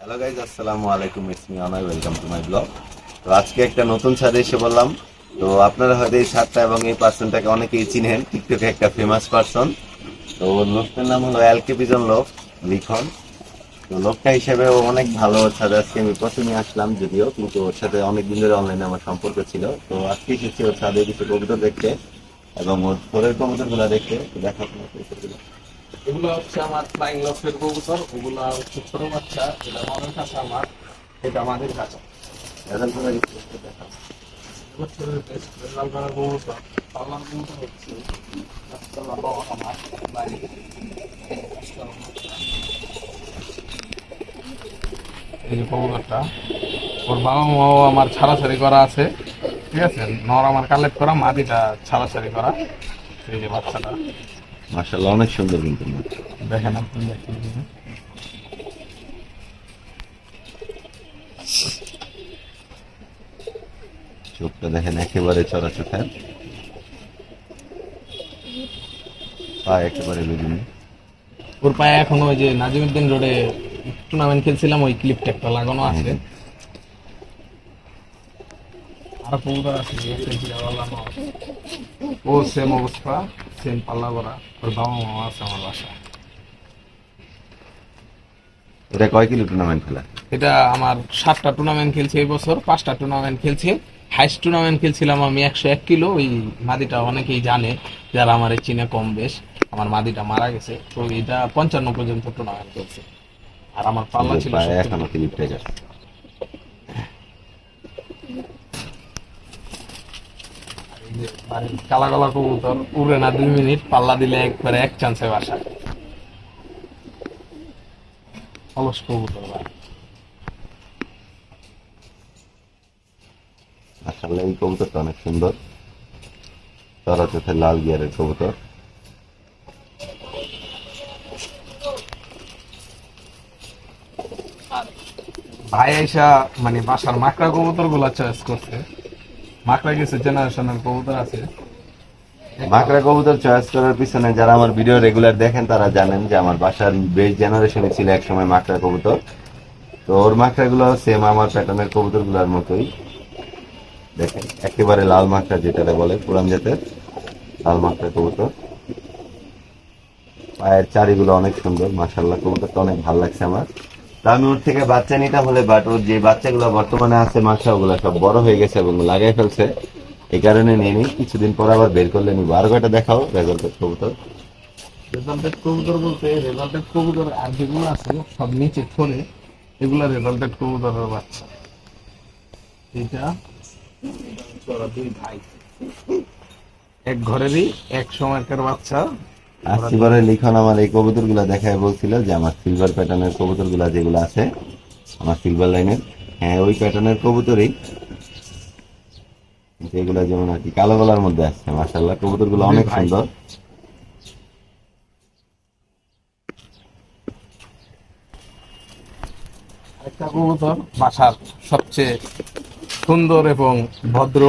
Hello guys আসসালামু আলাইকুম it's me Anoy welcome to my blog তো আজকে একটা নতুন ছাদে এসে বললাম তো আপনারা হয়তো এই ছাদটা এবং এই পার্সনটাকে অনেকেই চিনেন। টিকটকে একটা ফেমাস পার্সন তো লোকটার নাম হলো এলকে পিজন লোক লিখন। তো লোকটা হিসেবে ও অনেক ভালো সাথে আজকে আমি প্রথমে আসলাম যদিও, কিন্তু ওর সাথে অনেক দিন ধরে অনলাইনে আমার সম্পর্ক ছিল। তো আজকে এসেছি ওর ছাদে কিছু কবিতা দেখতে এবং ওর ফোরের কবুতরগুলা দেখতে দেখা এগুলো হচ্ছে আমার ফ্লাইং লফের কবুতর ওগুলো হচ্ছে ছোট বাচ্চা এটা মনের কাছে আমার এটা আমাদের কাছে বছরের best result করা কবুতর পাল্লার কবুতর হচ্ছে বাবা আমার বাড়ি এই যে কবুতরটা ওর বাবা মাও আমার ছাড়াছাড়ি করা আছে ঠিক আছে? নর আমার কালেক্ট করা মাদিটা ছাড়াছাড়ি করা এই যে বাচ্চাটা। মার্শাল্লাহ অনেক সুন্দর কিন্তু দেখেন আপনি দেখেন চোখটা দেখেন একেবারে চড়াচোখা পা একেবারে বিভিন্ন ওর পায়ে এখন ওই যে নাজিমুদ্দিন রোডে টুর্নামেন্ট খেলছিলাম ওই ক্লিপটা একটা লাগানো আছে। আর কবুতর আছে। ও সেম অবস্থা। সেম পাল্লা করা ওর বাবা মা আছে আমার বাসা এটা কয় কিলো টুর্নামেন্ট খেলা? এটা আমার সাতটা টুর্নামেন্ট খেলছে এই বছর পাঁচটা টুর্নামেন্ট খেলছে। হাইস্ট টুর্নামেন্ট খেলছিলাম আমি একশো এক কিলো ওই মাদিটা অনেকেই জানে যারা আমার এই চিনে কম বেশ আমার মাদিটা মারা গেছে। তো এটা পঞ্চান্ন পর্যন্ত টুর্নামেন্ট খেলছে। আর আমার পাল্লা ছিল পায়ে 70 এখনও বাড়ির কালা কালা কবুতর উড়ে না দুই মিনিট পাল্লা দিলে একবারে এক চান্সে বাসা। অলস কবুতর ভাই। আসলে এই কবুতরটা অনেক সুন্দর। চড়াচোখের লাল গিয়ারের কবুতর। ভাই আইসা মানে বাসার মাকড়া কবুতরগুলা চয়েস করছে। মাকড়া কিছু কবুতর আছে। চয়েস করার পিছনে যারা আমার ভিডিও রেগুলার দেখেন, তারা জানেন যে আমার বাসার বেশ জেনারেশনে ছিল একসময় মাকড়া কবুতর। তো ওর মাকড়া গুলো সেম আমার প্যাটার্নের কবুতরগুলার মতোই। দেখেন, একেবারে লাল মাকড়া যেটা বলে, পুরান জাতের লাল মাকড়া কবুতর। পায়ের চারিগুলো অনেক সুন্দর মাসাল্লাহ কবুতরটা অনেক ভালো লাগছে আমার। তা আমি ওর থেকে বাচ্চা নিতে হলে বাট ওর যে বাচ্চাগুলো বর্তমানে আছে মাসা ওগুলো সব বড় হয়ে গেছে এবং লাগাই ফেলছে, এই কারণে নিয়ে নিই। কিছুদিন পর আবার বের করলে নিবো। আর কয়টা দেখাও রেজাল্টের কবুতর রেজাল্টেড কবুতর বলতে রেজাল্টেড কবুতর আর যেগুলো আছে, সব নিচে থরে এগুলা রেজাল্টেড কবুতরের বাচ্চা। এটা দুই ভাই। এক ঘরেরই, এক সময়কার বাচ্চা। আসিবারের লিখন আমার এই কবুতরগুলা দেখায় বলছিল যে আমার সিলভার প্যাটার্নের যেগুলো আছে আমার সিলভার লাইনের হ্যাঁ ওই প্যাটার্নের কবুতরই যেগুলা যেমন আর কি কালো গলার মধ্যে আসছে অনেক। সুন্দর একটা কবুতর বাসার সবচেয়ে সুন্দর এবং ভদ্র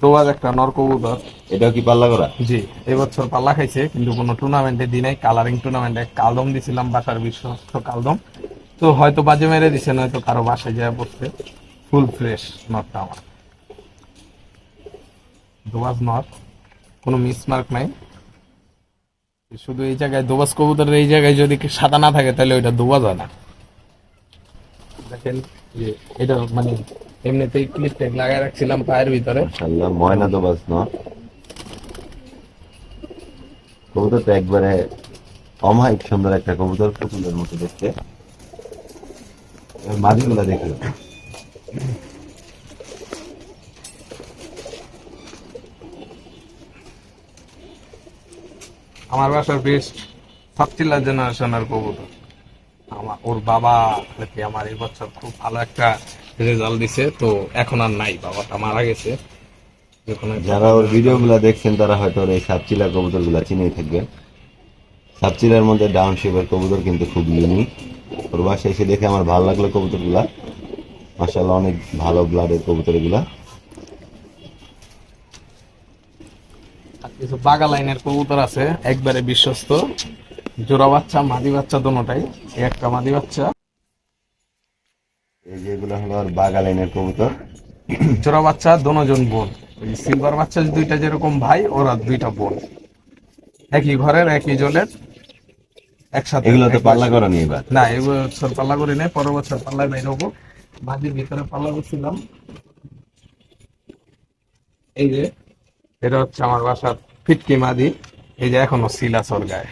দোয়াজ একটা নর কবুতর এটাও কি পাল্লা করা? জি এবছর পাল্লা খাইছে কিন্তু কোনো টুর্নামেন্টে নাই কালারিং টুর্নামেন্টে কালদম দিছিলাম বাসার বিশ্বস্ত কালদম। তো হয়তো বাজে মেরে দিছে নয়তো কারও বাসায় যায় পড়ছে ফুল ফ্রেশ নটটা আমার। দোবাজ নট কোনো মিসমার্ক নাই। শুধু এই জায়গায় দোবাজ কবুতরের এই জায়গায় যদি সাদা না থাকে তাহলে ওইটা দোবাজ হয় না। দেখেন যে এটা মানে এমনিতেই ক্লিপ লাগাই রাখছিলাম পায়ের ভিতরে। ময়না তো বাস ন। কবুতরটা একবারে অমায়িক সুন্দর একটা কবুতর পুতুলের মতো দেখতে। মাঝিগুলা দেখল আমার বাসার বেস্ট সাতচিল্লা জেনারেশনের কবুতর। আমার ওর বাবা আর কি আমার এই বছর খুব ভালো একটা রেজাল্ট দিছে তো এখন আর নাই বাবাটা মারা গেছে। যারা ওর ভিডিও গুলা দেখছেন তারা হয়তো ওর এই সাপচিলার কবুতরগুলা চিনেই থাকবেন। সাপচিলার মধ্যে ডাউন শেপের কবুতর কিন্তু খুব ইউনিক ওর বাসায় এসে দেখে আমার ভালো লাগল কবুতরগুলা মাসাল্লাহ অনেক ভালো ব্লাডের কবুতরগুলা কিছু বাগা লাইনের কবুতর আছে একবারে বিশ্বস্ত। জোড়া বাচ্চা মাদি বাচ্চা দোনোটাই একটা মাদি বাচ্চা। এই যেগুলো হলো আর বাগালাইনের কবুতর। জোড়া বাচ্চা দোনোজন বোন। ওই সিলভার বাচ্চা দুইটা যেরকম ভাই ওরা দুইটা বোন। একই ঘরের একই জলের একসাথে। এগুলো তো পাল্লা করা নিয়ে এবার। না এই পাল্লা করি নাই পরের বছর পাল্লায় বাইর হব মাঝির ভিতরে পাল্লা করছিলাম। এই যে এটা হচ্ছে আমার বাসার ফিটকি মাদি। এই যে এখনও সিল আছে ওর গায়ে।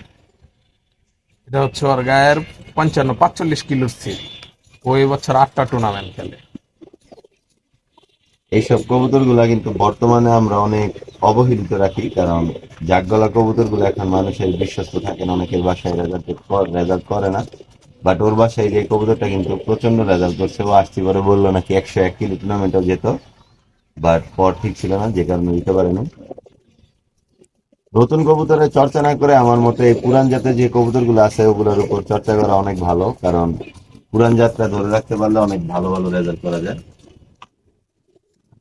এটা হচ্ছে ওর গায়ের পঞ্চান্ন পাঁচচল্লিশ কিলোর সিল। ওই বছর আটটা টুর্নামেন্ট খেলে। এইসব কবুতরগুলা কিন্তু বর্তমানে আমরা অনেক অবহেলিত রাখি, কারণ জাগগলা কবুতরগুলো এখন মানুষের বিশ্বস্ত থাকে না, অনেকের বাসায় রেজাল্ট রেজাল্ট করে না। বাট ওর বাসায় যে কবুতরটা কিন্তু প্রচণ্ড রেজাল্ট করছে, ও আসতে পারে বলল নাকি একশো এক কিলো টুর্নামেন্টও যেত বাট পর ঠিক ছিল না, যে কারণে দিতে পারেনি। নতুন কবুতরের চর্চা না করে আমার মতে এই পুরান জাতের যে কবুতরগুলো আছে, ওগুলোর উপর চর্চা করা অনেক ভালো, কারণ পুরান জাতটা ধরে রাখতে পারলে অনেক ভালো ভালো রেজাল্ট করা যায়।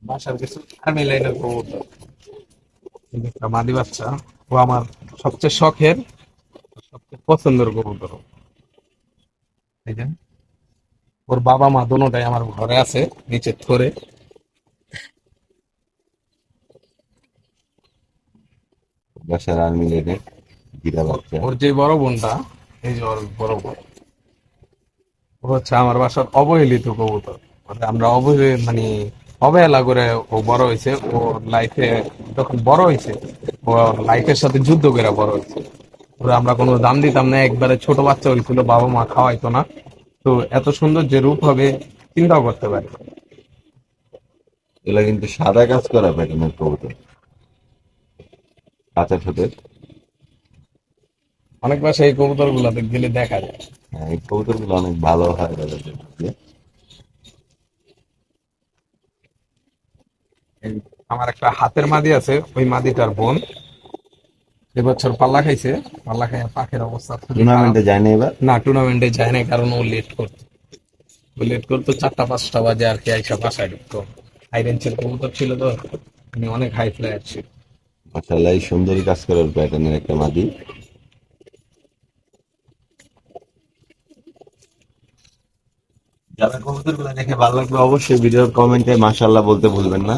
বাসার কিছু আর্মি লাইনের একটা মাদি বাচ্চা। ও আমার সবচেয়ে শখের সবচেয়ে পছন্দের কবুতর। যে ওর বাবা মা দোনোটাই আমার ঘরে আছে নিচে থরে। বাসার আর্মি লেনে গিরা ওর যে বড় বোনটা এই যে ওর বড় বোন। হচ্ছে আমার বাসার অবহেলিত কবুতর। মানে আমরা অবহে মানে অবহেলা করে ও বড় হয়েছে। ও লাইফে যখন বড় হয়েছে ও লাইফের সাথে যুদ্ধ করে বড় হয়েছে। ওরা আমরা কোনো দাম দিতাম না একবারে ছোট বাচ্চা হয়েছিল বাবা মা খাওয়াইতো না। তো এত সুন্দর যে রূপ হবে চিন্তাও করতে পারি এগুলা কিন্তু সাদা কাজ করা প্যাটার্নের কবুতর। কাঁচা ঠোঁটের অনেক বাসায় এই কবুতর গুলাতে গেলে দেখা যায়। হ্যাঁ, এই অনেক ভালো হয় আমার একটা হাতের মাদি আছে ওই মাদিটার বোন। এবছর পাল্লা খাইছে পাল্লা খাইয়া পাখের অবস্থা টুর্নামেন্টে যায় না এবার? না টুর্নামেন্টে যায় না কারণ ও লেট করতো ও লেট করতো চারটা পাঁচটা বাজে আর কি আইসা বাসায় ঢুকতো। হাই রেঞ্জের কবুতর ছিল তো অনেক হাই ফ্লায়ার ছিল। মাসাল্লাহ সুন্দরী কাজ করার প্যাটার্নের একটা মাদি। যারা কবুতরগুলো দেখে ভালো লাগবে অবশ্যই ভিডিওর কমেন্টে মাশাল্লাহ বলতে ভুলবেন না।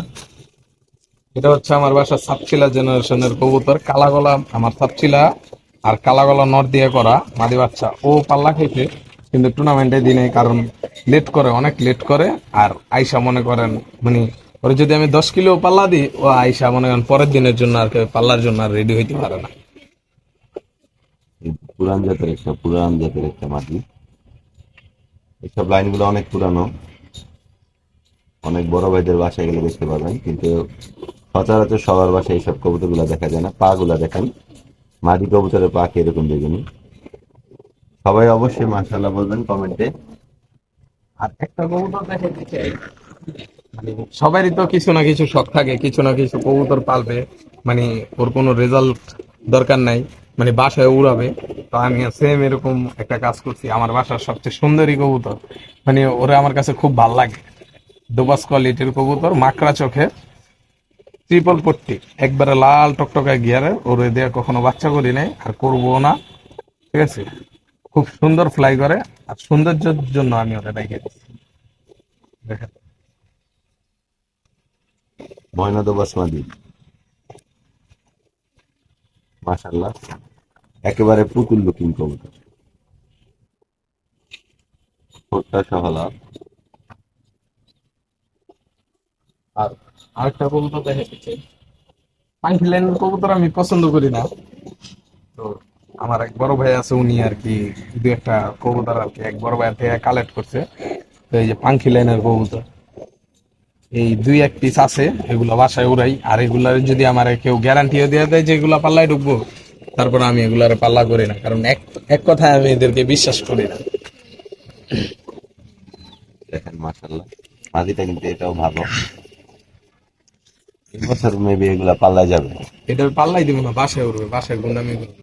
এটা হচ্ছে আমার বাসা সাপচিলা জেনারেশনের কবুতর কালাগলা আমার সাপচিলা আর কালাগলা নর দিয়ে করা মাদি বাচ্চা। ও পাল্লা খাইছে কিন্তু টুর্নামেন্টে দিনে কারণ লেট করে অনেক লেট করে। আর আইসা মনে করেন মানে ওর যদি আমি দশ কিলো পাল্লা দিই ও আইসা মনে করেন পরের দিনের জন্য আর কি পাল্লার জন্য আর রেডি হইতে পারে না। পুরান জাতের একটা পুরান জাতের একটা মাটি। এইসব লাইনগুলো অনেক পুরানো। অনেক বড় ভাইদের বাসায় গেলে দেখতে পাবেন, কিন্তু সচরাচর সবার বাসায় এইসব কবুতরগুলো দেখা যায় না। পা গুলা দেখেন। মাদি কবুতরের পা কীরকম দেখবেনি সবাই অবশ্যই মাশাল্লাহ বলবেন কমেন্টে। আর একটা কবুতর দেখাইতে চাই। মানে সবারই তো কিছু না কিছু শখ থাকে, কিছু না কিছু কবুতর পালবে। মানে ওর কোনো রেজাল্ট দরকার নাই। মানে বাসায় উড়াবে। তো আমি সেম এরকম একটা কাজ করছি। আমার বাসার সবচেয়ে সুন্দরী কবুতর। মানে ওরা আমার কাছে খুব ভালো লাগে। দুবাস কোয়ালিটির কবুতর, মাকড়া চোখে ট্রিপল পট্টি। একবারে লাল টকটকা গিয়ারে ওরে দিয়ে কখনো বাচ্চা করি নাই, আর করব না। ঠিক আছে? খুব সুন্দর ফ্লাই করে, আর সৌন্দর্যের জন্য আমি ওটা রেখে দিচ্ছি। দেখেন। ময়নাদো বাসমাদি মাশাল্লাহ একেবারে পুতুল লুকিং কবুতর। ঠোঁটটা সহলা। আর আরেকটা কবুতর আমি পছন্দ করি না। তো আমার এক বড় ভাই আছে উনি আর কি দু একটা কবুতর আর কি এক বড় ভাই থেকে কালেক্ট করছে। তো এই যে পাঙ্কি লাইনের কবুতর এই দুই এক পিস আছে এগুলো বাসায় উড়াই। আর এগুলার যদি আমার কেউ গ্যারান্টিও দিয়ে দেয় যে এগুলা পাল্লায় ঢুকবো তারপর আমি এগুলার পাল্লা করি না কারণ এক এক কথায় আমি এদেরকে বিশ্বাস করি না। দেখেন মাশাল্লাহ মাদিটা কিন্তু এটাও ভালো। এবছর মেবি এগুলা পাল্লা যাবে। এটার পাল্লাই দিব না বাসায় উঠবে বাসায় গুন্ডামি করবে।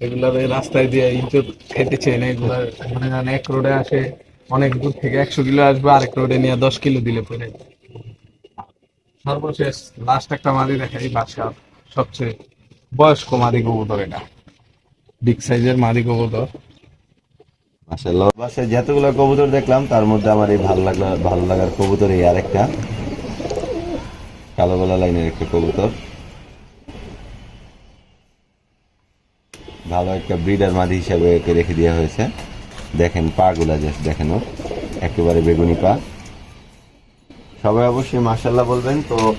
এগুলার রাস্তায় দিয়ে ইজ্জত খেতেছে না এগুলার মনে করেন এক রোডে আসে অনেক দূর থেকে একশো কিলো আসবে আরেক রোডে নিয়ে দশ কিলো দিলে পরে। সর্বশেষ লাস্ট একটা মাদি দেখাই বাসা সবচেয়ে বয়স্ক মাদি কবুতর এটা। বিগ সাইজের মাদি কবুতর। যতগুলো কবুতর দেখলাম, তার মধ্যে আমার এই ভালো লাগল ভালো লাগার কবুতর এই আরেকটা। কালো লাইনের একটা কবুতর। ভালো একটা ব্রিডার মাদি হিসাবে একে রেখে দেওয়া হয়েছে। দেখেন পা গুলা জাস্ট দেখেন। একেবারে বেগুনি পা। সবাই অবশ্যই মাশাল্লাহ বলবেন, তো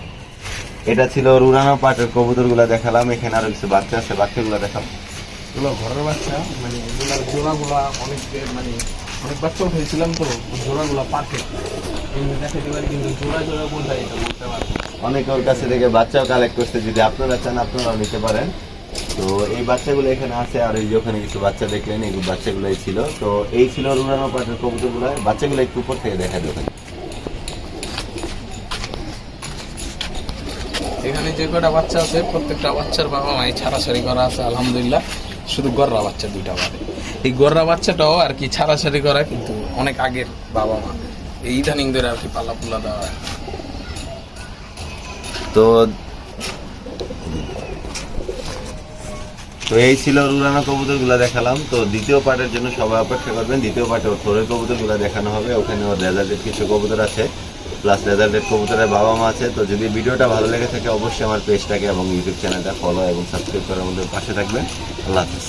এটা ছিল রুরানো পাটের কবুতরগুলা দেখালাম এখানে আরও কিছু বাচ্চা আছে বাচ্চাগুলো দেখাম এগুলো ঘরের বাচ্চা মানে এগুলার জোড়াগুলা অনেক মানে অনেক বাচ্চা উঠেছিলাম তো জোড়াগুলা পারফেক্ট কিন্তু দেখাতে পারি কিন্তু জোড়া জোড়া বলতে পারব না। অনেকে ওর কাছে থেকে বাচ্চাও কালেক্ট করছে যদি আপনারা চান আপনারাও নিতে পারেন। তো এই বাচ্চাগুলো এখানে আছে আর এই যে ওখানে কিছু বাচ্চা দেখলেন এই বাচ্চাগুলোই ছিল। তো এই ছিল রুরানো পাটের কবুতরগুলো বাচ্চাগুলো একটু উপর থেকে দেখা দেবেন। এখানে যে কটা বাচ্চা আছে, প্রত্যেকটা বাচ্চার বাবা মাই ছাড়াছাড়ি করা আছে, আলহামদুলিল্লাহ। শুধু গররা বাচ্চা দুইটা বাদে। এই গররা বাচ্চাটাও আর কি ছাড়াছাড়ি করা, কিন্তু অনেক আগের বাবা মা। এই ইদানিং ধরে আর কি পাল্লা পুল্লা দেওয়া তো তো এই ছিল রুরানো কবুতরগুলো দেখালাম। তো দ্বিতীয় পার্টের জন্য সবাই অপেক্ষা করবেন। দ্বিতীয় পার্টে ওর থোরের কবুতরগুলো দেখানো হবে। ওখানে ওর রেজাল্টের কিছু কবুতর আছে। প্লাস রেজাল্টের কবুতরের বাবা মা আছে, তো যদি ভিডিওটা ভালো লেগে থাকে, অবশ্যই আমার পেজটাকে এবং ইউটিউব চ্যানেলটা ফলো এবং সাবস্ক্রাইব করার মধ্যে পাশে থাকবেন। আল্লাহ হাফিজ।